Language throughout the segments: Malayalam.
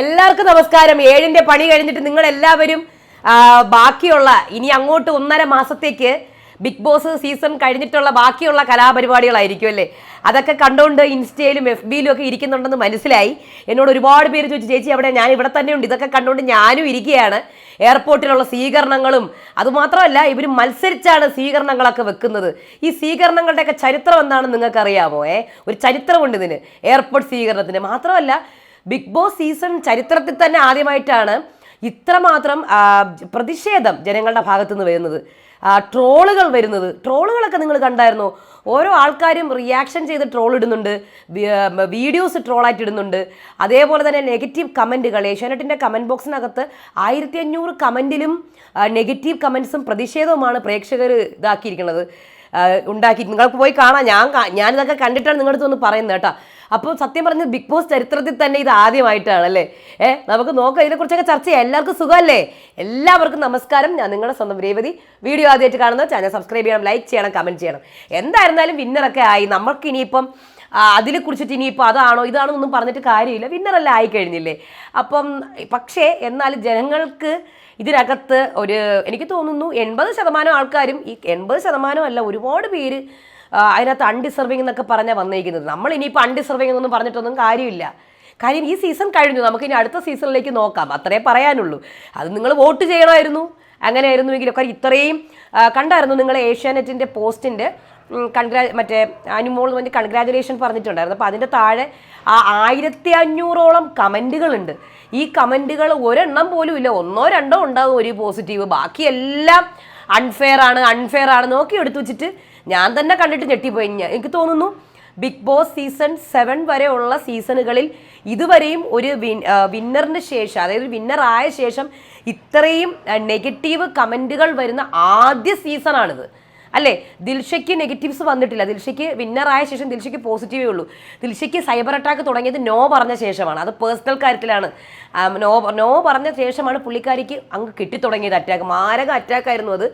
എല്ലാവർക്കും നമസ്കാരം. ഏഴിന്റെ പണി കഴിഞ്ഞിട്ട് നിങ്ങൾ എല്ലാവരും ബാക്കിയുള്ള ഇനി അങ്ങോട്ട് ഒന്നര മാസത്തേക്ക് ബിഗ് ബോസ് സീസൺ കഴിഞ്ഞിട്ടുള്ള ബാക്കിയുള്ള കലാപരിപാടികളായിരിക്കും അല്ലേ? അതൊക്കെ കണ്ടുകൊണ്ട് ഇൻസ്റ്റയിലും എഫ് ബിയിലും ഒക്കെ ഇരിക്കുന്നുണ്ടെന്ന് മനസ്സിലായി. എന്നോട് ഒരുപാട് പേര് ചോദിച്ചു ചേച്ചി അവിടെ ഞാൻ ഇവിടെ തന്നെയുണ്ട് ഇതൊക്കെ കണ്ടുകൊണ്ട് ഞാനും ഇരിക്കുകയാണ്. എയർപോർട്ടിലുള്ള സ്വീകരണങ്ങളും അതുമാത്രമല്ല ഇവർ മത്സരിച്ചാണ് സ്വീകരണങ്ങളൊക്കെ വെക്കുന്നത്. ഈ സ്വീകരണങ്ങളുടെയൊക്കെ ചരിത്രം എന്താണെന്ന് നിങ്ങൾക്കറിയാമോ ഏ? ഒരു ചരിത്രമുണ്ട് ഇതിന്. എയർപോർട്ട് സ്വീകരണത്തിന്. മാത്രമല്ല ബിഗ് ബോസ് സീസൺ ചരിത്രത്തിൽ തന്നെ ആദ്യമായിട്ടാണ് ഇത്രമാത്രം പ്രതിഷേധം ജനങ്ങളുടെ ഭാഗത്തുനിന്ന് വരുന്നത്. ട്രോളുകൾ വരുന്നത്. ട്രോളുകളൊക്കെ നിങ്ങൾ കണ്ടായിരുന്നോ? ഓരോ ആൾക്കാരും റിയാക്ഷൻ ചെയ്ത് ട്രോൾ ഇടുന്നുണ്ട്. വീഡിയോസ് ട്രോളായിട്ട് ഇടുന്നുണ്ട്. അതേപോലെ തന്നെ നെഗറ്റീവ് കമന്റുകൾ ഏഷ്യാനെറ്റിന്റെ കമന്റ് ബോക്സിനകത്ത് ആയിരത്തി അഞ്ഞൂറ് കമന്റിലും നെഗറ്റീവ് കമന്റ്സും പ്രതിഷേധവുമാണ് പ്രേക്ഷകർ ഇതാക്കിയിരിക്കുന്നത്. ഉണ്ടാക്കി. നിങ്ങൾക്ക് പോയി കാണാം. ഞാൻ ഞാനിതൊക്കെ കണ്ടിട്ടാണ് നിങ്ങളുടെ അടുത്ത് ഒന്ന് പറയുന്നത് കേട്ടോ. അപ്പോൾ സത്യം പറഞ്ഞ ബിഗ് ബോസ് ചരിത്രത്തിൽ തന്നെ ഇത് ആദ്യമായിട്ടാണ് അല്ലേ? ഏ നമുക്ക് നോക്കാം. ഇതിനെക്കുറിച്ചൊക്കെ ചർച്ച ചെയ്യാം. എല്ലാവർക്കും സുഖമല്ലേ? എല്ലാവർക്കും നമസ്കാരം. ഞാൻ നിങ്ങളുടെ സ്വന്തം രേവതി. വീഡിയോ ആദ്യമായിട്ട് കാണുന്നത് ചാനൽ സബ്സ്ക്രൈബ് ചെയ്യണം ലൈക്ക് ചെയ്യണം കമന്റ് ചെയ്യണം. എന്തായിരുന്നാലും വിന്നറൊക്കെ ആയി. നമുക്ക് ഇനിയിപ്പം അതിനെ കുറിച്ചിട്ട് ഇനിയിപ്പോൾ അതാണോ ഇതാണോ ഒന്നും പറഞ്ഞിട്ട് കാര്യമില്ല. വിന്നറല്ല ആയി കഴിഞ്ഞില്ലേ? അപ്പം പക്ഷേ എന്നാൽ ജനങ്ങൾക്ക് ഇതിനകത്ത് ഒരു എനിക്ക് തോന്നുന്നു എൺപത് ശതമാനം ആൾക്കാരും ഈ എൺപത് ശതമാനം അല്ല ഒരുപാട് പേര് അതിനകത്ത് അൺഡിസർവിംഗ് എന്നൊക്കെ പറഞ്ഞാൽ വന്നേക്കുന്നത്. നമ്മൾ ഇനിയിപ്പോൾ അൺഡിസർവിംഗ് എന്നൊന്നും പറഞ്ഞിട്ടൊന്നും കാര്യമില്ല. കാര്യം ഈ സീസൺ കഴിഞ്ഞു. നമുക്ക് ഇനി അടുത്ത സീസണിലേക്ക് നോക്കാം. അത്രേ പറയാനുള്ളൂ. അത് നിങ്ങൾ വോട്ട് ചെയ്യണമായിരുന്നു. അങ്ങനെയായിരുന്നുവെങ്കിലും കാര്യം ഇത്രയും കണ്ടായിരുന്നു നിങ്ങൾ ഏഷ്യാനെറ്റിന്റെ പോസ്റ്റിന്റെ കൺഗ്രാ മറ്റേ അനുമോൾ വേണ്ടി കൺഗ്രാജുലേഷൻ പറഞ്ഞിട്ടുണ്ടായിരുന്നു. അപ്പോൾ അതിന്റെ താഴെ ആ ആയിരത്തി അഞ്ഞൂറോളം കമന്റുകളുണ്ട് ഈ കമന്റുകൾ ഒരെണ്ണം പോലും ഇല്ല. ഒന്നോ രണ്ടോ ഉണ്ടാകും ഒരു പോസിറ്റീവ് ബാക്കിയെല്ലാം അൺഫെയർ ആണ് അൺഫെയർ ആണ്. നോക്കി എടുത്തു വെച്ചിട്ട് ഞാൻ തന്നെ കണ്ടിട്ട് ഞെട്ടിപ്പോയി. എനിക്ക് തോന്നുന്നു ബിഗ് ബോസ് സീസൺ സെവൻ വരെയുള്ള സീസണുകളിൽ ഇതുവരെയും ഒരു വിൻ വിന്നറിന് ശേഷം അതായത് വിന്നർ ആയ ശേഷം ഇത്രയും നെഗറ്റീവ് കമന്റുകൾ വരുന്ന ആദ്യ സീസണാണിത് അല്ലേ? ദിൽഷയ്ക്ക് നെഗറ്റീവ്സ് വന്നിട്ടില്ല. ദിൽഷയ്ക്ക് വിന്നർ ആയ ശേഷം ദിൽഷയ്ക്ക് പോസിറ്റീവേ ഉള്ളൂ. ദിൽഷയ്ക്ക് സൈബർ അറ്റാക്ക് തുടങ്ങിയത് നോ പറഞ്ഞ ശേഷമാണ്. അത് പേഴ്സണൽ കാര്യത്തിലാണ്. നോ നോ പറഞ്ഞ ശേഷമാണ് പുള്ളിക്കാരിക്ക് അങ്ങ് കിട്ടിത്തുടങ്ങിയത് അറ്റാക്ക് മാരക അറ്റാക്ക് ആയിരുന്നു അത്.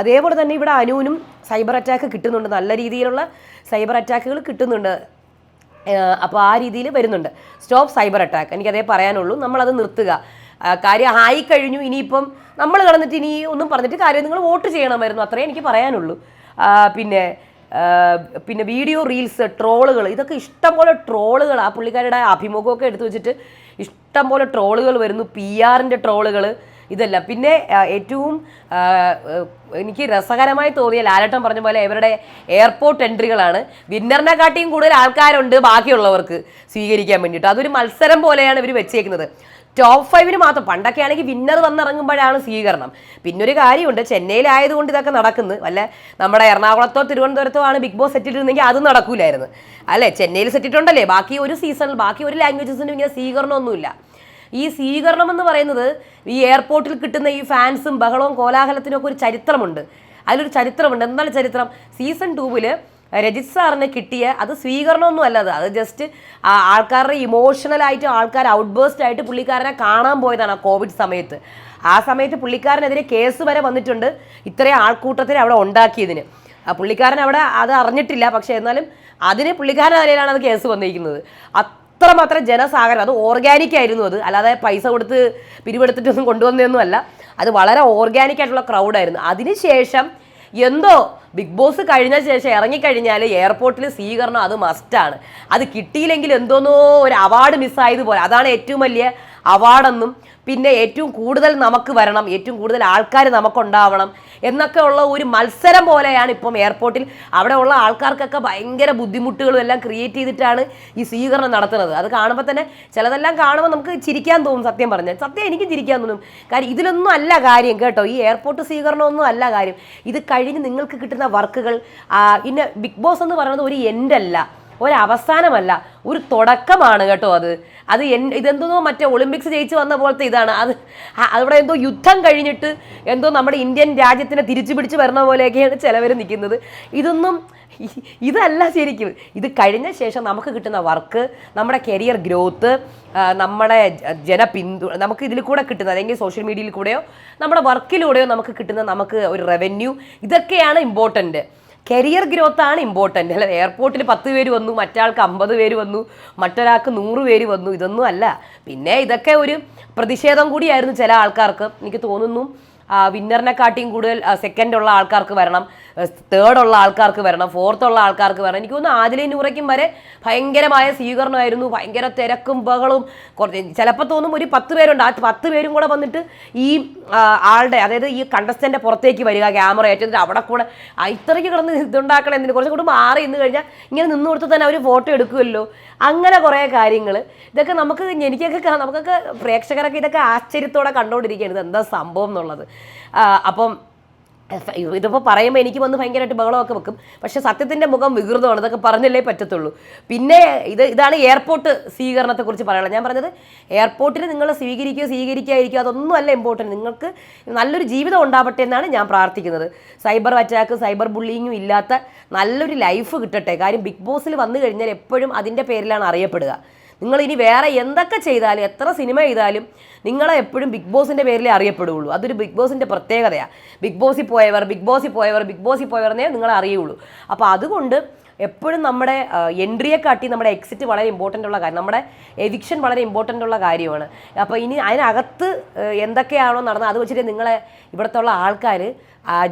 അതേപോലെ തന്നെ ഇവിടെ അനുവിനും സൈബർ അറ്റാക്ക് കിട്ടുന്നുണ്ട്. നല്ല രീതിയിലുള്ള സൈബർ അറ്റാക്കുകൾ കിട്ടുന്നുണ്ട്. അപ്പോൾ ആ രീതിയിൽ വരുന്നുണ്ട്. സ്റ്റോപ്പ് സൈബർ അറ്റാക്ക് എനിക്കതേ പറയാനുള്ളൂ. നമ്മളത് നിർത്തുക. കാര്യം ആയി കഴിഞ്ഞു ഇനിയിപ്പം നമ്മൾ കടന്നിട്ട് ഇനി ഒന്നും പറഞ്ഞിട്ട് കാര്യം നിങ്ങൾ വോട്ട് ചെയ്യണമായിരുന്നു അത്രേ എനിക്ക് പറയാനുള്ളൂ. പിന്നെ പിന്നെ വീഡിയോ റീൽസ് ട്രോളുകൾ ഇതൊക്കെ ഇഷ്ടംപോലെ ട്രോളുകൾ ആ പുള്ളിക്കാരുടെ അഭിമുഖമൊക്കെ എടുത്തു വെച്ചിട്ട് ഇഷ്ടംപോലെ ട്രോളുകൾ വരുന്നു പി ആറിന്റെ ട്രോളുകൾ ഇതല്ല. പിന്നെ ഏറ്റവും എനിക്ക് രസകരമായി തോന്നിയ ലാലട്ടം പറഞ്ഞ പോലെ ഇവരുടെ എയർപോർട്ട് എൻട്രികളാണ്. വിന്നറിനെ കാട്ടിയും കൂടുതൽ ആൾക്കാരുണ്ട് ബാക്കിയുള്ളവർക്ക് സ്വീകരിക്കാൻ വേണ്ടിയിട്ട്. അതൊരു മത്സരം പോലെയാണ് ഇവർ വെച്ചേക്കുന്നത്. ടോപ്പ് ഫൈവിന് മാത്രം. പണ്ടൊക്കെ ആണെങ്കിൽ വിന്നർ വന്നിറങ്ങുമ്പോഴാണ് സ്വീകരണം. പിന്നെ ഒരു കാര്യമുണ്ട് ചെന്നൈയിലായതുകൊണ്ട് ഇതൊക്കെ നടക്കുന്നത് വല്ല നമ്മുടെ എറണാകുളത്തോ തിരുവനന്തപുരത്തോ ആണ് ബിഗ് ബോസ് സെറ്റിട്ടിരുന്നെങ്കിൽ അത് നടക്കൂലായിരുന്നു. അല്ലേ? ചെന്നൈയിൽ സെറ്റിട്ടുണ്ടല്ലേ? ബാക്കി ഒരു സീസണിൽ ബാക്കി ഒരു ലാംഗ്വേജസിനും ഇങ്ങനെ സ്വീകരണമൊന്നുമില്ല. ഈ സ്വീകരണം എന്ന് പറയുന്നത് ഈ എയർപോർട്ടിൽ കിട്ടുന്ന ഈ ഫാൻസും ബഹളവും കോലാഹലത്തിനൊക്കെ ഒരു ചരിത്രമുണ്ട്. അതിലൊരു ചരിത്രമുണ്ട്. എന്താണ് ചരിത്രം? സീസൺ ടൂവിൽ രജിത് സാറിന് കിട്ടിയ അത് സ്വീകരണമൊന്നും അല്ല അത്. അത് ജസ്റ്റ് ആൾക്കാരുടെ ഇമോഷണലായിട്ട് ആൾക്കാർ ഔട്ട്ബേസ്റ്റ് ആയിട്ട് പുള്ളിക്കാരനെ കാണാൻ പോയതാണ് ആ കോവിഡ് സമയത്ത്. ആ സമയത്ത് പുള്ളിക്കാരനെതിരെ കേസ് വരെ വന്നിട്ടുണ്ട്. ഇത്രയും ആൾക്കൂട്ടത്തിന് അവിടെ ഉണ്ടാക്കിയതിന്. ആ പുള്ളിക്കാരൻ അവിടെ അത് അറിഞ്ഞിട്ടില്ല. പക്ഷേ എന്നാലും അതിന് പുള്ളിക്കാരൻ നിലയിലാണ് അത് കേസ് വന്നിരിക്കുന്നത്. അത്രമാത്രം ജനസാഗരം. അത് ഓർഗാനിക് ആയിരുന്നു അത്. അല്ലാതെ പൈസ കൊടുത്ത് പിരിവെടുത്തിട്ടൊന്നും കൊണ്ടുവന്നതൊന്നും അല്ല. അത് വളരെ ഓർഗാനിക് ആയിട്ടുള്ള ക്രൗഡായിരുന്നു അതിനുശേഷം എന്തോ? ബിഗ് ബോസ് കഴിഞ്ഞ ശേഷം ഇറങ്ങിക്കഴിഞ്ഞാൽ എയർപോർട്ടിൽ സ്വീകരണം അത് മസ്റ്റാണ് അത് കിട്ടിയില്ലെങ്കിൽ എന്തോന്നോ ഒരു അവാർഡ് മിസ്സായതുപോലെ അതാണ് ഏറ്റവും വലിയ അവാർഡെന്നും പിന്നെ ഏറ്റവും കൂടുതൽ നമുക്ക് വരണം ഏറ്റവും കൂടുതൽ ആൾക്കാർ നമുക്കുണ്ടാവണം എന്നൊക്കെ ഉള്ള ഒരു മത്സരം പോലെയാണ് ഇപ്പം എയർപോർട്ടിൽ. അവിടെ ഉള്ള ആൾക്കാർക്കൊക്കെ ഭയങ്കര ബുദ്ധിമുട്ടുകളും എല്ലാം ക്രിയേറ്റ് ചെയ്തിട്ടാണ് ഈ സ്വീകരണം നടത്തുന്നത്. അത് കാണുമ്പോൾ തന്നെ ചിലതെല്ലാം കാണുമ്പോൾ നമുക്ക് ചിരിക്കാൻ തോന്നും സത്യം പറഞ്ഞാൽ. സത്യം എനിക്ക് ചിരിക്കാൻ തോന്നും. കാര്യം ഇതിലൊന്നും അല്ല കാര്യം കേട്ടോ. ഈ എയർപോർട്ട് സ്വീകരണമൊന്നും അല്ല കാര്യം. ഇത് കഴിഞ്ഞ് നിങ്ങൾക്ക് കിട്ടുന്ന വർക്കുകൾ പിന്നെ ബിഗ് ബോസ് എന്ന് പറയുന്നത് ഒരു എൻഡല്ല ഒരവസാനമല്ല ഒരു തുടക്കമാണ് കേട്ടോ അത്. അത് എൻ ഇതെന്തോ മറ്റേ ഒളിമ്പിക്സ് ജയിച്ച് വന്ന പോലത്തെ ഇതാണ്. അത് അവിടെ എന്തോ യുദ്ധം കഴിഞ്ഞിട്ട് എന്തോ നമ്മുടെ ഇന്ത്യൻ രാജ്യത്തിനെ തിരിച്ചു പിടിച്ച് വരുന്ന പോലെയൊക്കെയാണ് ചിലവർ നിൽക്കുന്നത്. ഇതൊന്നും ഇതല്ല ശരിക്കും. ഇത് കഴിഞ്ഞ ശേഷം നമുക്ക് കിട്ടുന്ന വർക്ക് നമ്മുടെ കരിയർ ഗ്രോത്ത് നമ്മുടെ ജനപിന്തു നമുക്ക് ഇതിൽ കൂടെ കിട്ടുന്ന അല്ലെങ്കിൽ സോഷ്യൽ മീഡിയയിൽ കൂടെയോ നമ്മുടെ വർക്കിലൂടെയോ നമുക്ക് കിട്ടുന്ന നമുക്ക് ഒരു റവന്യൂ ഇതൊക്കെയാണ് ഇമ്പോർട്ടന്റ് കരിയർ ഗ്രോത്ത് ആണ് ഇമ്പോർട്ടന്റ് അല്ല? എയർപോർട്ടിൽ പത്ത് പേര് വന്നു മറ്റാൾക്ക് അമ്പത് പേര് വന്നു മറ്റൊരാൾക്ക് നൂറ് പേര് വന്നു ഇതൊന്നും അല്ല. പിന്നെ ഇതൊക്കെ ഒരു പ്രതിഷേധം കൂടിയായിരുന്നു ചില ആൾക്കാർക്ക്. എനിക്ക് തോന്നുന്നു വിന്നറിനെക്കാട്ടിയും കൂടുതൽ സെക്കൻഡ് ഉള്ള ആൾക്കാർക്ക് വരണം. തേർഡ് ഉള്ള ആൾക്കാർക്ക് വരണം ഫോർത്ത് ഉള്ള ആൾക്കാർക്ക് വരണം. എനിക്ക് തോന്നുന്നു ആദിലേ നൂറയ്ക്കും വരെ ഭയങ്കരമായ സ്വീകരണമായിരുന്നു. ഭയങ്കര തിരക്കും ബഹളും കുറച്ച് ചിലപ്പോൾ തോന്നും ഒരു പത്ത് പേരുണ്ട്. ആ പത്ത് പേരും കൂടെ വന്നിട്ട് ഈ ആളുടെ അതായത് ഈ കണ്ടസ്റ്റന്റെ പുറത്തേക്ക് വരിക ക്യാമറ ഏറ്റെടുത്ത് അവിടെ കൂടെ ഇത്രയ്ക്ക് കിടന്ന് ഇതുണ്ടാക്കണം എന്തിന്? കുറച്ചും കൂടി മാറി നിന്ന് കഴിഞ്ഞാൽ ഇങ്ങനെ നിന്ന് കൊടുത്ത് തന്നെ അവർ ഫോട്ടോ എടുക്കുമല്ലോ. അങ്ങനെ കുറേ കാര്യങ്ങൾ ഇതൊക്കെ നമുക്ക് എനിക്കൊക്കെ നമുക്കൊക്കെ പ്രേക്ഷകരൊക്കെ ഇതൊക്കെ ആശ്ചര്യത്തോടെ കണ്ടുകൊണ്ടിരിക്കുകയാണ് ഇത് എന്താ സംഭവം എന്നുള്ളത്? അപ്പം ഇതിപ്പോൾ പറയുമ്പോൾ എനിക്ക് വന്ന് ഭയങ്കരമായിട്ട് ബഹളമൊക്കെ വെക്കും. പക്ഷെ സത്യത്തിന്റെ മുഖം വികൃതമാണ് ഇതൊക്കെ പറഞ്ഞല്ലേ പറ്റത്തുള്ളൂ. പിന്നെ ഇത് ഇതാണ് എയർപോർട്ട് സ്വീകരണത്തെക്കുറിച്ച് പറയാനുള്ളത്. ഞാൻ പറഞ്ഞത് എയർപോർട്ടിൽ നിങ്ങൾ സ്വീകരിക്കുക സ്വീകരിക്കാതിരിക്കുക അതൊന്നും അല്ല ഇമ്പോർട്ടന്റ് നിങ്ങൾക്ക് നല്ലൊരു ജീവിതം ഉണ്ടാവട്ടെ എന്നാണ് ഞാൻ പ്രാർത്ഥിക്കുന്നത്. സൈബർ അറ്റാക്ക് സൈബർ ബുള്ളിങ്ങും ഇല്ലാത്ത നല്ലൊരു ലൈഫ് കിട്ടട്ടെ. കാര്യം ബിഗ് ബോസിൽ വന്നു കഴിഞ്ഞാൽ എപ്പോഴും അതിന്റെ പേരിലാണ് അറിയപ്പെടുക. നിങ്ങൾ ഇനി വേറെ എന്തൊക്കെ ചെയ്താലും എത്ര സിനിമ ചെയ്താലും നിങ്ങളെ എപ്പോഴും ബിഗ് ബോസിന്റെ പേരിലേ അറിയപ്പെടുകയുള്ളൂ. അതൊരു ബിഗ് ബോസിന്റെ പ്രത്യേകതയാണ് ബിഗ് ബോസിൽ പോയവർ ബിഗ് ബോസിൽ പോയവർ ബിഗ് ബോസിൽ പോയവർ എന്നേ നിങ്ങളെ അറിയുള്ളൂ അപ്പോൾ അതുകൊണ്ട് എപ്പോഴും നമ്മുടെ എൻട്രിയെ കാട്ടി നമ്മുടെ എക്സിറ്റ് വളരെ ഇമ്പോർട്ടന്റ് ഉള്ള കാര്യം നമ്മുടെ എവിക്ഷൻ വളരെ ഇമ്പോർട്ടന്റ് ഉള്ള കാര്യമാണ്. അപ്പോൾ ഇനി അതിനകത്ത് എന്തൊക്കെയാണോ നടന്നത് അത് വെച്ചിട്ട് നിങ്ങളെ ഇവിടുത്തെ ഉള്ള ആൾക്കാർ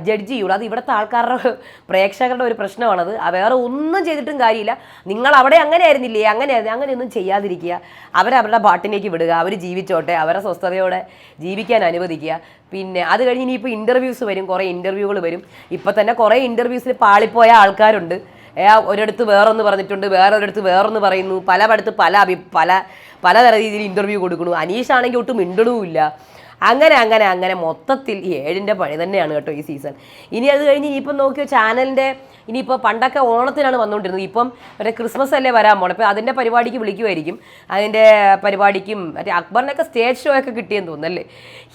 ജഡ്ജ് ചെയ്യുള്ളൂ അത് ഇവിടുത്തെ ആൾക്കാരുടെ പ്രേക്ഷകരുടെ ഒരു പ്രശ്നമാണത്. വേറെ ഒന്നും ചെയ്തിട്ടും കാര്യമില്ല. നിങ്ങൾ അവിടെ അങ്ങനെ ആയിരുന്നില്ലേ അങ്ങനെ അങ്ങനെയൊന്നും ചെയ്യാതിരിക്കുക. അവരവരുടെ പാട്ടിലേക്ക് വിടുക. അവർ ജീവിച്ചോട്ടെ. അവരെ സ്വസ്ഥതയോടെ ജീവിക്കാൻ അനുവദിക്കുക. പിന്നെ അത് കഴിഞ്ഞ് ഇനിയിപ്പോൾ ഇന്റർവ്യൂസ് വരും. കുറേ ഇന്റർവ്യൂകൾ വരും. ഇപ്പം തന്നെ കുറേ ഇന്റർവ്യൂസിൽ പാളിപ്പോയ ആൾക്കാരുണ്ട്. ഒരിടത്ത് വേറൊന്ന് പറഞ്ഞിട്ടുണ്ട് വേറൊരിടത്ത് വേറൊന്ന് പറയുന്നു. പലയിടത്ത് പല അഭി പല പലതര രീതിയിൽ ഇന്റർവ്യൂ കൊടുക്കുന്നു. അനീഷ് ആണെങ്കിൽ ഒട്ടും മിണ്ടണവുമില്ല. അങ്ങനെ അങ്ങനെ അങ്ങനെ മൊത്തത്തിൽ ഏഴിന്റെ പണി തന്നെയാണ് കേട്ടോ ഈ സീസൺ ഇനി അത് കഴിഞ്ഞ് ഇനിയിപ്പം നോക്കിയോ ചാനലിന്റെ ഇനിയിപ്പോൾ പണ്ടൊക്കെ ഓണത്തിനാണ് വന്നുകൊണ്ടിരുന്നത്. ഇപ്പം മറ്റേ ക്രിസ്മസ് അല്ലേ വരാൻ പോണം. അപ്പോൾ അതിന്റെ പരിപാടിക്ക് വിളിക്കുമായിരിക്കും അതിന്റെ പരിപാടിക്കും മറ്റേ അക്ബറിനൊക്കെ സ്റ്റേജ് ഷോ ഒക്കെ കിട്ടിയെന്ന് തോന്നുന്നല്ലേ?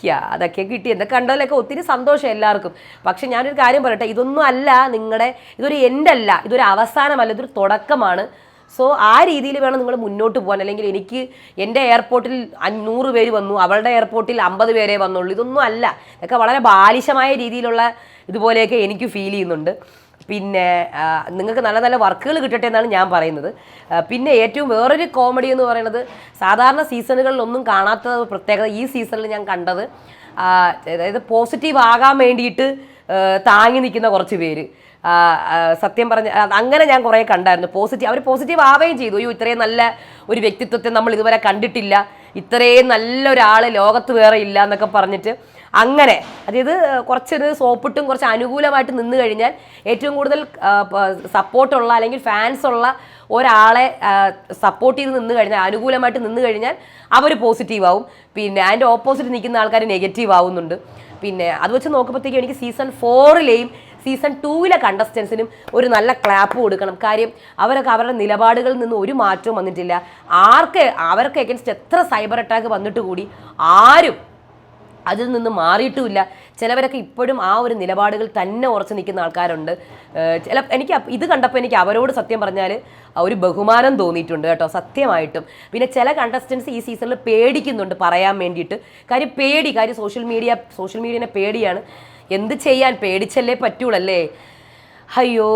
യാ അതൊക്കെ കിട്ടി. എന്നൊക്കെ കണ്ടതിലൊക്കെ ഒത്തിരി സന്തോഷം എല്ലാവർക്കും. പക്ഷേ ഞാനൊരു കാര്യം പറയട്ടെ ഇതൊന്നും അല്ല നിങ്ങളുടെ ഇതൊരു എൻഡ് അല്ല ഇതൊരു അവസാനമല്ല ഇതൊരു തുടക്കമാണ്. സോ ആ രീതിയിൽ വേണം നിങ്ങൾ മുന്നോട്ട് പോകാൻ. അല്ലെങ്കിൽ എനിക്ക് എന്റെ എയർപോർട്ടിൽ അഞ്ഞൂറ് പേര് വന്നു അവളുടെ എയർപോർട്ടിൽ അമ്പത് പേരെ വന്നുള്ളൂ. ഇതൊന്നും അല്ല. ഇതൊക്കെ വളരെ ബാലിശമായ രീതിയിലുള്ള ഇതുപോലെയൊക്കെ എനിക്ക് ഫീൽ ചെയ്യുന്നുണ്ട്. പിന്നെ നിങ്ങൾക്ക് നല്ല നല്ല വർക്കുകൾ കിട്ടട്ടെ എന്നാണ് ഞാൻ പറയുന്നത്. പിന്നെ ഏറ്റവും വേറൊരു കോമഡി എന്ന് പറയുന്നത് സാധാരണ സീസണുകളിലൊന്നും കാണാത്ത പ്രത്യേകത ഈ സീസണിൽ ഞാൻ കണ്ടത് അതായത് പോസിറ്റീവ് ആകാൻ വേണ്ടിയിട്ട് താങ്ങി നിൽക്കുന്ന കുറച്ച് പേര്. സത്യം പറഞ്ഞ അങ്ങനെ ഞാൻ കുറേ കണ്ടായിരുന്നു. പോസിറ്റീവ് അവർ പോസിറ്റീവ് ആവുകയും ചെയ്തു. അയ്യോ ഇത്രയും നല്ല ഒരു വ്യക്തിത്വത്തെ നമ്മൾ ഇതുവരെ കണ്ടിട്ടില്ല. ഇത്രയും നല്ല ഒരാൾ ലോകത്ത് വേറെ ഇല്ല എന്നൊക്കെ പറഞ്ഞിട്ട് അങ്ങനെ അതായത് കുറച്ചൊരു സോപ്പിട്ടും കുറച്ച് അനുകൂലമായിട്ട് നിന്ന് കഴിഞ്ഞാൽ ഏറ്റവും കൂടുതൽ സപ്പോർട്ടുള്ള അല്ലെങ്കിൽ ഫാൻസ് ഉള്ള ഒരാളെ സപ്പോർട്ട് ചെയ്ത് നിന്ന് കഴിഞ്ഞാൽ അനുകൂലമായിട്ട് നിന്ന് കഴിഞ്ഞാൽ അവർ പോസിറ്റീവ് ആവും. പിന്നെ അതിന്റെ ഓപ്പോസിറ്റ് നിൽക്കുന്ന ആൾക്കാർ നെഗറ്റീവ് ആവുന്നുണ്ട്. പിന്നെ അത് വെച്ച് നോക്കുമ്പോഴത്തേക്കും എനിക്ക് സീസൺ ഫോറിലെയും സീസൺ ടൂവിലെ കണ്ടസ്റ്റൻസിനും ഒരു നല്ല ക്ലാപ്പ് കൊടുക്കണം. കാര്യം അവരൊക്കെ അവരുടെ നിലപാടുകളിൽ നിന്ന് ഒരു മാറ്റവും വന്നിട്ടില്ല. ആർക്ക് അവർക്ക് എഗൻസ്റ്റ് എത്ര സൈബർ അറ്റാക്ക് വന്നിട്ട് കൂടി ആരും അതിൽ നിന്ന് മാറിയിട്ടുമില്ല. ചിലവരൊക്കെ ഇപ്പോഴും ആ ഒരു നിലപാടുകൾ തന്നെ ഉറച്ചു നിൽക്കുന്ന ആൾക്കാരുണ്ട്. ചില എനിക്ക് ഇത് കണ്ടപ്പോൾ എനിക്ക് അവരോട് സത്യം പറഞ്ഞാൽ ഒരു ബഹുമാനം തോന്നിയിട്ടുണ്ട് കേട്ടോ സത്യമായിട്ടും. പിന്നെ ചില കണ്ടസ്റ്റൻസ് ഈ സീസണിൽ പേടിക്കുന്നുണ്ട് പറയാൻ വേണ്ടിയിട്ട്. കാര്യം പേടി കാര്യം സോഷ്യൽ മീഡിയ സോഷ്യൽ മീഡിയനെ പേടിയാണ്. എന്ത് ചെയ്യാൻ പേടിച്ചല്ലേ പറ്റുള്ളല്ലേ അയ്യോ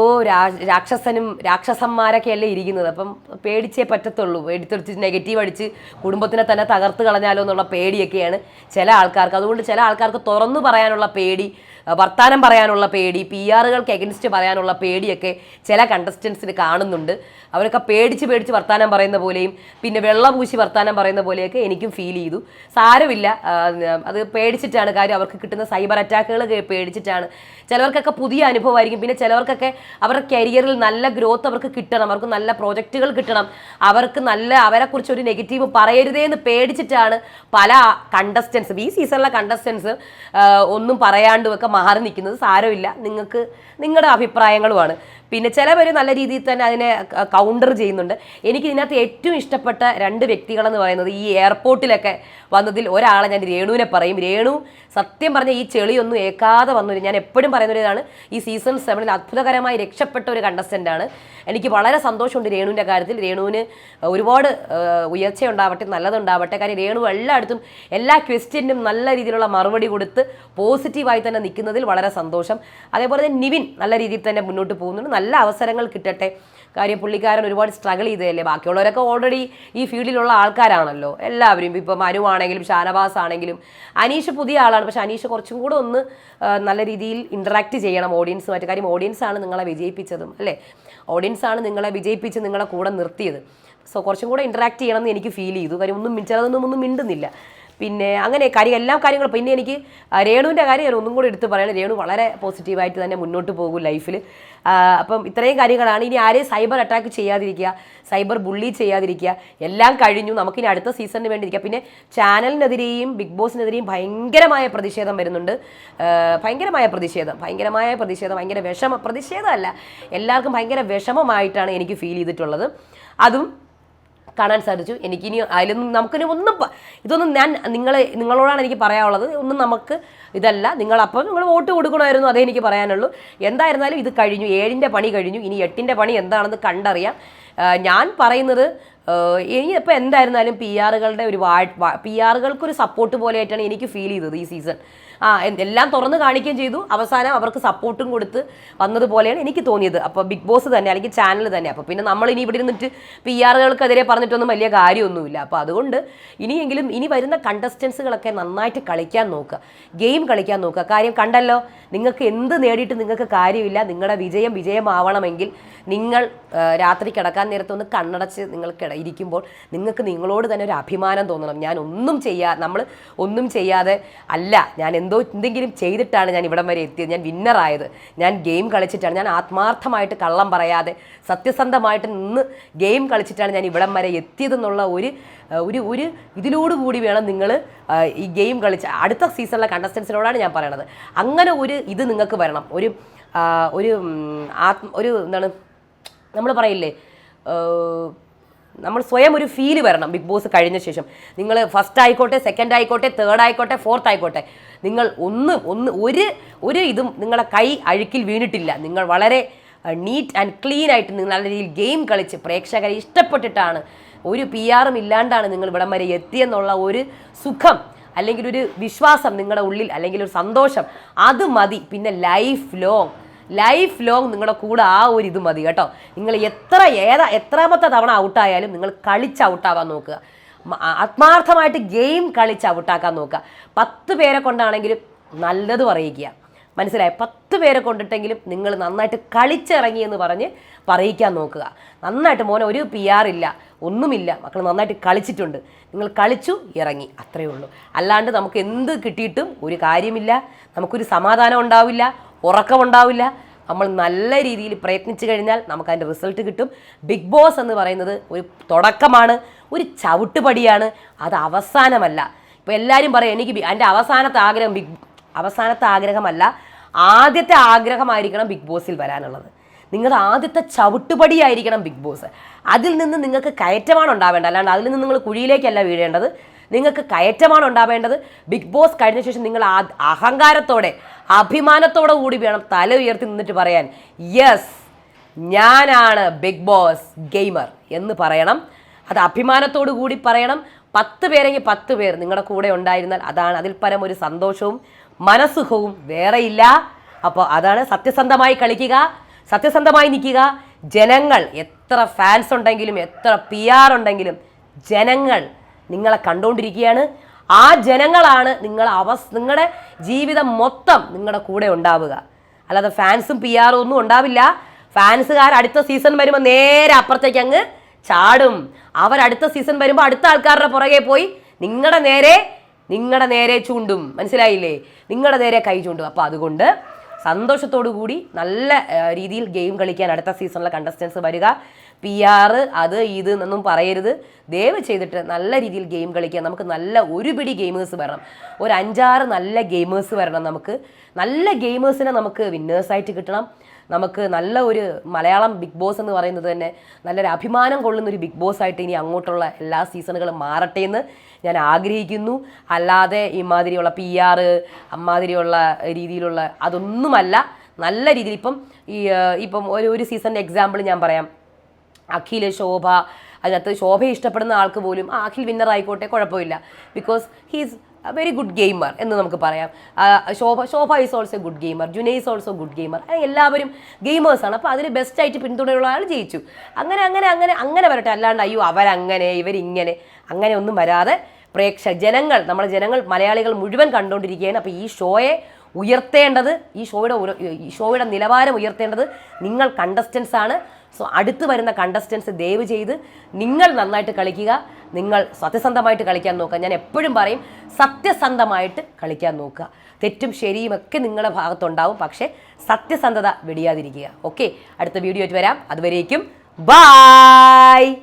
രാക്ഷസനും രാക്ഷസന്മാരൊക്കെ അല്ലേ ഇരിക്കുന്നത്. അപ്പം പേടിച്ചേ പറ്റത്തുള്ളൂ. എടുത്തെടുത്ത് നെഗറ്റീവ് അടിച്ച് കുടുംബത്തിനെ തന്നെ തകർത്ത് കളഞ്ഞാലോ എന്നുള്ള പേടിയൊക്കെയാണ് ചില ആൾക്കാർക്ക്. അതുകൊണ്ട് ചില ആൾക്കാർക്ക് തുറന്നു പറയാനുള്ള പേടി വർത്താനം പറയാനുള്ള പേടി പി ആറുകൾക്ക് എഗൻസ്റ്റ് പറയാനുള്ള പേടിയൊക്കെ ചില കണ്ടസ്റ്റൻസിന് കാണുന്നുണ്ട്. അവരൊക്കെ പേടിച്ച് പേടിച്ച് വർത്താനം പറയുന്ന പോലെയും പിന്നെ വെള്ളം പൂശി വർത്താനം പറയുന്ന പോലെയൊക്കെ എനിക്കും ഫീൽ ചെയ്തു. സാരമില്ല അത് പേടിച്ചിട്ടാണ് കാര്യം. അവർക്ക് കിട്ടുന്ന സൈബർ അറ്റാക്കുകൾ പേടിച്ചിട്ടാണ്. ചിലവർക്കൊക്കെ പുതിയ അനുഭവമായിരിക്കും. പിന്നെ ചിലവർക്കൊക്കെ അവരുടെ കരിയറിൽ നല്ല ഗ്രോത്ത് അവർക്ക് കിട്ടണം. അവർക്ക് നല്ല പ്രോജക്റ്റുകൾ കിട്ടണം. അവർക്ക് നല്ല അവരെക്കുറിച്ച് ഒരു നെഗറ്റീവ് പറയരുതേ എന്ന് പേടിച്ചിട്ടാണ് പല കണ്ടസ്റ്റൻസും ഈ സീസണിലെ കണ്ടസ്റ്റൻസ് ഒന്നും പറയാണ്ടും ഒക്കെ മാറി നിൽക്കുന്നത് സാരമില്ല. നിങ്ങൾക്ക് നിങ്ങളുടെ അഭിപ്രായങ്ങളുമാണ്. പിന്നെ ചിലവർ നല്ല രീതിയിൽ തന്നെ അതിനെ കൗണ്ടർ ചെയ്യുന്നുണ്ട്. എനിക്ക് ഇതിനകത്ത് ഏറ്റവും ഇഷ്ടപ്പെട്ട രണ്ട് വ്യക്തികളെന്ന് പറയുന്നത് ഈ എയർപോർട്ടിലൊക്കെ വന്നതിൽ ഒരാളെ ഞാൻ രേണുവിനെ പറയും. രേണു സത്യം പറഞ്ഞ ഈ ചെളിയൊന്നും ഏക്കാതെ വന്നു. ഞാൻ എപ്പോഴും പറയുന്ന ഇതാണ് ഈ സീസൺ സെവനിൽ അത്ഭുതകരമായി രക്ഷപ്പെട്ട ഒരു കണ്ടസ്റ്റന്റാണ് എനിക്ക് വളരെ സന്തോഷമുണ്ട് രേണുവിന്റെ കാര്യത്തിൽ. രേണുവിന് ഒരുപാട് ഉയർച്ച ഉണ്ടാവട്ടെ നല്ലതുണ്ടാവട്ടെ. കാര്യം രേണു എല്ലായിടത്തും എല്ലാ ക്വസ്റ്റ്യനും നല്ല രീതിയിലുള്ള മറുപടി കൊടുത്ത് പോസിറ്റീവായി തന്നെ നിൽക്കുന്നതിൽ വളരെ സന്തോഷം. അതേപോലെ തന്നെ നിവിൻ നല്ല രീതിയിൽ തന്നെ മുന്നോട്ട് പോകുന്നുണ്ട്. നല്ല അവസരങ്ങൾ കിട്ടട്ടെ. കാര്യം പുള്ളിക്കാരൻ ഒരുപാട് സ്ട്രഗിൾ ചെയ്തതല്ലേ? ബാക്കിയുള്ളവരൊക്കെ ഓൾറെഡി ഈ ഫീൽഡിലുള്ള ആൾക്കാരാണല്ലോ. എല്ലാവരും ഇപ്പം ആണെങ്കിലും ഷാനവാസ് ആണെങ്കിലും അനീഷ് പുതിയ ആളാണ്. പക്ഷെ അനീഷ് കുറച്ചും കൂടെ ഒന്ന് നല്ല രീതിയിൽ ഇന്ററാക്ട് ചെയ്യണം ഓഡിയൻസുമായിട്ട് കാര്യം ഓഡിയൻസാണ് നിങ്ങളെ വിജയിപ്പിച്ചതും അല്ലേ? ഓഡിയൻസാണ് നിങ്ങളെ വിജയിപ്പിച്ച് നിങ്ങളെ കൂടെ നിർത്തിയത്. സോ കുറച്ചും കൂടെ ഇന്ററാക്ട് ചെയ്യണം എന്ന് എനിക്ക് ഫീൽ ചെയ്തു. കാര്യം ഒന്നും ചിലതൊന്നും ഒന്നും മിണ്ടുന്നില്ല. പിന്നെ അങ്ങനെ കാര്യം എല്ലാ കാര്യങ്ങളും പിന്നെ എനിക്ക് രേണുവിന്റെ കാര്യം ഞാൻ ഒന്നും കൂടി എടുത്ത് പറയണം. രേണു വളരെ പോസിറ്റീവായിട്ട് തന്നെ മുന്നോട്ട് പോകും ലൈഫിൽ അപ്പം ഇത്രയും കാര്യങ്ങളാണ്. ഇനി ആരെയും സൈബർ അറ്റാക്ക് ചെയ്യാതിരിക്കുക സൈബർ ബുള്ളി ചെയ്യാതിരിക്കുക എല്ലാം കഴിഞ്ഞു. നമുക്കിനി അടുത്ത സീസണിന് വേണ്ടി ഇരിക്കുക പിന്നെ ചാനലിനെതിരെയും ബിഗ് ബോസിനെതിരെയും ഭയങ്കരമായ പ്രതിഷേധം വരുന്നുണ്ട്. ഭയങ്കരമായ പ്രതിഷേധം ഭയങ്കരമായ പ്രതിഷേധം ഭയങ്കര വിഷമ. പ്രതിഷേധമല്ല എല്ലാവർക്കും ഭയങ്കര വിഷമമായിട്ടാണ് എനിക്ക് ഫീൽ ചെയ്തിട്ടുള്ളത്. അതും കാണാൻ സാധിച്ചു. എനിക്കിനി അതിലൊന്നും നമുക്കിനി ഒന്നും ഇതൊന്നും ഞാൻ നിങ്ങളെ നിങ്ങളോടാണ് എനിക്ക് പറയാനുള്ളത്. ഒന്നും നമുക്ക് ഇതല്ല. നിങ്ങളപ്പം നിങ്ങൾ വോട്ട് കൊടുക്കണമായിരുന്നു അതേ എനിക്ക് പറയാനുള്ളൂ. എന്തായിരുന്നാലും ഇത് കഴിഞ്ഞു. ഏഴിന്റെ പണി കഴിഞ്ഞു. ഇനി എട്ടിന്റെ പണി എന്താണെന്ന് കണ്ടറിയാം. ഞാൻ പറയുന്നത് ഇനി ഇപ്പം എന്തായിരുന്നാലും പി ആറുകളുടെ ഒരു വാ പി ആറുകൾക്കൊരു സപ്പോർട്ട് പോലെയായിട്ടാണ് എനിക്ക് ഫീൽ ചെയ്തത് ഈ സീസൺ ആ എല്ലാം തുറന്ന് കാണിക്കുകയും ചെയ്തു. അവസാനം അവർക്ക് സപ്പോർട്ടും കൊടുത്ത് വന്നതുപോലെയാണ് എനിക്ക് തോന്നിയത്. അപ്പോൾ ബിഗ് ബോസ് തന്നെ അല്ലെങ്കിൽ ചാനൽ തന്നെ. അപ്പോൾ പിന്നെ നമ്മൾ ഇനി ഇവിടെ ഇരുന്നിട്ട് പി ആറുകൾക്കെതിരെ പറഞ്ഞിട്ടൊന്നും വലിയ കാര്യമൊന്നുമില്ല. അപ്പോൾ അതുകൊണ്ട് ഇനിയെങ്കിലും ഇനി വരുന്ന കണ്ടസ്റ്റൻസുകളൊക്കെ നന്നായിട്ട് കളിക്കാൻ നോക്കുക. ഗെയിം കളിക്കാൻ നോക്കുക. കാര്യം കണ്ടല്ലോ നിങ്ങൾക്ക് എന്ത് നേടിയിട്ട് നിങ്ങൾക്ക് കാര്യമില്ല. നിങ്ങളുടെ വിജയം വിജയമാവണമെങ്കിൽ നിങ്ങൾ രാത്രി കിടക്കാൻ നേരത്ത് ഒന്ന് കണ്ണടച്ച് നിങ്ങൾ കിട ഇരിക്കുമ്പോൾ നിങ്ങൾക്ക് നിങ്ങളോട് തന്നെ ഒരു അഭിമാനം തോന്നണം. ഞാൻ ഒന്നും ചെയ്യാ നമ്മൾ ഒന്നും ചെയ്യാതെ അല്ല ഞാൻ എന്തോ എന്തെങ്കിലും ചെയ്തിട്ടാണ് ഞാൻ ഇവിടം വരെ എത്തിയത്. ഞാൻ വിന്നറായത് ഞാൻ ഗെയിം കളിച്ചിട്ടാണ്. ഞാൻ ആത്മാർത്ഥമായിട്ട് കള്ളം പറയാതെ സത്യസന്ധമായിട്ട് നിന്ന് ഗെയിം കളിച്ചിട്ടാണ് ഞാൻ ഇവിടം വരെ എത്തിയതെന്നുള്ള ഒരു ഒരു ഒരു ഇതിലോടുകൂടി വേണം നിങ്ങൾ ഈ ഗെയിം കളിച്ച് അടുത്ത സീസണിലെ കണ്ടസ്റ്റൻസിനോടാണ് ഞാൻ പറയണത്. അങ്ങനെ ഒരു ഇത് നിങ്ങൾക്ക് വരണം. ഒരു ഒരു ആത്മ ഒരു എന്താണ് നമ്മൾ പറയില്ലേ നമ്മൾ സ്വയം ഒരു ഫീൽ വരണം. ബിഗ് ബോസ് കഴിഞ്ഞ ശേഷം. നിങ്ങൾ ഫസ്റ്റ് ആയിക്കോട്ടെ സെക്കൻഡ് ആയിക്കോട്ടെ തേർഡ് ആയിക്കോട്ടെ ഫോർത്ത് ആയിക്കോട്ടെ. നിങ്ങൾ ഒന്ന് ഒന്ന് ഒരു ഒരു ഇതും നിങ്ങളുടെ കൈ അഴുക്കിൽ വീണിട്ടില്ല. നിങ്ങൾ വളരെ നീറ്റ് ആൻഡ് ക്ലീൻ ആയിട്ട് നിങ്ങൾ നല്ല രീതിയിൽ ഗെയിം കളിച്ച് പ്രേക്ഷകരെ ഇഷ്ടപ്പെട്ടിട്ടാണ് ഒരു പി ആറും ഇല്ലാണ്ടാണ് നിങ്ങൾ ഇവിടം വരെ എത്തിയെന്നുള്ള ഒരു സുഖം അല്ലെങ്കിൽ ഒരു വിശ്വാസം നിങ്ങളുടെ ഉള്ളിൽ അല്ലെങ്കിൽ ഒരു സന്തോഷം. അത് മതി. പിന്നെ ലൈഫ് ലോങ് ലൈഫ് ലോങ് നിങ്ങളുടെ കൂടെ ആ ഒരു ഇത് മതി കേട്ടോ. നിങ്ങൾ എത്ര ഏതാ എത്രാമത്തെ തവണ ഔട്ടായാലും നിങ്ങൾ കളിച്ച് ഔട്ടാവാൻ നോക്കുക. ആത്മാർത്ഥമായിട്ട് ഗെയിം കളിച്ച് ഔട്ടാക്കാൻ നോക്കുക. പത്ത് പേരെ കൊണ്ടാണെങ്കിലും നല്ലത് പറയിക്കുക മനസ്സിലായി? പത്ത് പേരെ കൊണ്ടിട്ടെങ്കിലും നിങ്ങൾ നന്നായിട്ട് കളിച്ചിറങ്ങി എന്ന് പറഞ്ഞ് പറയിക്കാൻ നോക്കുക. നന്നായിട്ട് മോനെ ഒരു പി ആർ ഇല്ല ഒന്നുമില്ല. മക്കൾ നന്നായിട്ട് കളിച്ചിട്ടുണ്ട്. നിങ്ങൾ കളിച്ചു ഇറങ്ങി. അത്രയേ ഉള്ളൂ. അല്ലാണ്ട് നമുക്ക് എന്ത് കിട്ടിയിട്ടും ഒരു കാര്യമില്ല. നമുക്കൊരു സമാധാനം ഉണ്ടാവില്ല ഉറക്കമുണ്ടാവില്ല നമ്മൾ നല്ല രീതിയിൽ പ്രയത്നിച്ചു കഴിഞ്ഞാൽ നമുക്ക് അതിന്റെ റിസൾട്ട് കിട്ടും. ബിഗ് ബോസ് എന്ന് പറയുന്നത് ഒരു തുടക്കമാണ് ഒരു ചവിട്ടുപടിയാണ്. അത് അവസാനമല്ല. ഇപ്പോൾ എല്ലാവരും പറയും എനിക്ക് അതിന്റെ അവസാനത്തെ ആഗ്രഹം ബിഗ് അവസാനത്തെ ആഗ്രഹമല്ല ആദ്യത്തെ ആഗ്രഹമായിരിക്കണം ബിഗ് ബോസിൽ വരാനുള്ളത്. നിങ്ങളുടെ ആദ്യത്തെ ചവിട്ടുപടിയായിരിക്കണം ബിഗ് ബോസ്. അതിൽ നിന്ന് നിങ്ങൾക്ക് കയറ്റമാണ് ഉണ്ടാവേണ്ടത്. അല്ലാണ്ട് അതിൽ നിന്ന് നിങ്ങൾ കുഴിയിലേക്കല്ല വീഴേണ്ടത്. നിങ്ങൾക്ക് കയറ്റമാണ് ഉണ്ടാവേണ്ടത്. ബിഗ് ബോസ് കഴിഞ്ഞ ശേഷം നിങ്ങൾ അഹങ്കാരത്തോടെ അഭിമാനത്തോടെ കൂടി വേണം തല ഉയർത്തി നിന്നിട്ട് പറയാൻ. യെസ് ഞാനാണ് ബിഗ് ബോസ് ഗെയിമർ എന്ന് പറയണം. അത് അഭിമാനത്തോടു കൂടി പറയണം. പത്ത് പേരെങ്കിൽ പത്ത് പേർ നിങ്ങളുടെ കൂടെ ഉണ്ടായിരുന്നാൽ അതാണ് അതിൽ പരം ഒരു സന്തോഷവും മനസ്സുഖവും വേറെയില്ല. അപ്പോൾ അതാണ് സത്യസന്ധമായി കളിക്കുക സത്യസന്ധമായി നിൽക്കുക. ജനങ്ങൾ എത്ര ഫാൻസ് ഉണ്ടെങ്കിലും എത്ര പി ആർ ഉണ്ടെങ്കിലും ജനങ്ങൾ നിങ്ങളെ കണ്ടുകൊണ്ടിരിക്കുകയാണ്. ആ ജനങ്ങളാണ് നിങ്ങൾ അവസ് നിങ്ങളുടെ ജീവിതം മൊത്തം നിങ്ങളുടെ കൂടെ ഉണ്ടാവുക. അല്ലാതെ ഫാൻസും പി ആറും ഒന്നും ഉണ്ടാവില്ല. ഫാൻസുകാർ അടുത്ത സീസൺ വരുമ്പോൾ നേരെ അപ്പുറത്തേക്ക് അങ്ങ് ചാടും. അവരടുത്ത സീസൺ വരുമ്പോൾ അടുത്ത ആൾക്കാരുടെ പുറകെ പോയി നിങ്ങളുടെ നേരെ നിങ്ങളുടെ നേരെ ചൂണ്ടും. മനസ്സിലായില്ലേ? നിങ്ങളുടെ നേരെ കൈ ചൂണ്ടും. അപ്പോൾ അതുകൊണ്ട് സന്തോഷത്തോടു കൂടി നല്ല രീതിയിൽ ഗെയിം കളിക്കാൻ അടുത്ത സീസണിലെ കണ്ടസ്റ്റൻസ് വരിക. പി ആർ അത് ഇത് എന്നൊന്നും പറയരുത്. ദയവ് ചെയ്തിട്ട് നല്ല രീതിയിൽ ഗെയിം കളിക്കാൻ നമുക്ക് നല്ല ഒരു പിടി ഗെയിമേഴ്സ് വരണം. ഒരു അഞ്ചാറ് നല്ല ഗെയിമേഴ്സ് വരണം നമുക്ക്. നല്ല ഗെയിമേഴ്സിനെ നമുക്ക് വിന്നേഴ്സായിട്ട് കിട്ടണം. നമുക്ക് നല്ല ഒരു മലയാളം ബിഗ് ബോസ് എന്ന് പറയുന്നത് തന്നെ നല്ലൊരു അഭിമാനം കൊള്ളുന്ന ഒരു ബിഗ് ബോസ് ആയിട്ട് ഇനി അങ്ങോട്ടുള്ള എല്ലാ സീസണുകളും മാറട്ടെ എന്ന് ഞാൻ ആഗ്രഹിക്കുന്നു. അല്ലാതെ ഇമാതിരിയുള്ള പി ആർ അമ്മാതിരിയുള്ള രീതിയിലുള്ള അതൊന്നുമല്ല. നല്ല രീതിയിൽ ഇപ്പം ഈ ഇപ്പം ഒരു ഒരു സീസണിന്റെ എക്സാമ്പിൾ ഞാൻ പറയാം. അഖിൽ ശോഭ അതിനകത്ത് ശോഭ ഇഷ്ടപ്പെടുന്ന ആൾക്ക് പോലും ആ അഖിൽ വിന്നർ ആയിക്കോട്ടെ കുഴപ്പമില്ല. Because he's very good gamer എന്ന് നമുക്ക് പറയാം. Shobha Shobha is also good gamer Junai is also good gamer എല്ലാവരും ഗെയിമേഴ്സാണ് അപ്പോൾ അതിൽ ബെസ്റ്റായിട്ട് പിന്തുണയുള്ള ആൾ ജയിച്ചു. അങ്ങനെ അങ്ങനെ അങ്ങനെ അങ്ങനെ വരട്ടെ. അല്ലാണ്ട് അയ്യോ അവരങ്ങനെ ഇവരിങ്ങനെ അങ്ങനെ ഒന്നും വരാതെ പ്രേക്ഷ ജനങ്ങൾ നമ്മുടെ ജനങ്ങൾ മലയാളികൾ മുഴുവൻ കണ്ടുകൊണ്ടിരിക്കുകയാണ് അപ്പോൾ ഈ ഷോയെ ഉയർത്തേണ്ടത് ഈ ഷോയുടെ ഈ ഷോയുടെ നിലവാരം ഉയർത്തേണ്ടത് നിങ്ങൾ കണ്ടസ്റ്റൻസ് ആണ്. സോ അടുത്ത് വരുന്ന കണ്ടസ്റ്റൻസ് ദയവ് ചെയ്ത് നിങ്ങൾ നന്നായിട്ട് കളിക്കുക. നിങ്ങൾ സത്യസന്ധമായിട്ട് കളിക്കാൻ നോക്കുക. ഞാൻ എപ്പോഴും പറയും സത്യസന്ധമായിട്ട് കളിക്കാൻ നോക്കുക. തെറ്റും ശരിയും ഒക്കെ നിങ്ങളുടെ ഭാഗത്തുണ്ടാവും. പക്ഷേ സത്യസന്ധത വെടിയാതിരിക്കുക. ഓക്കെ അടുത്ത വീഡിയോ ആയിട്ട് വരാം. അതുവരേക്കും ബായ്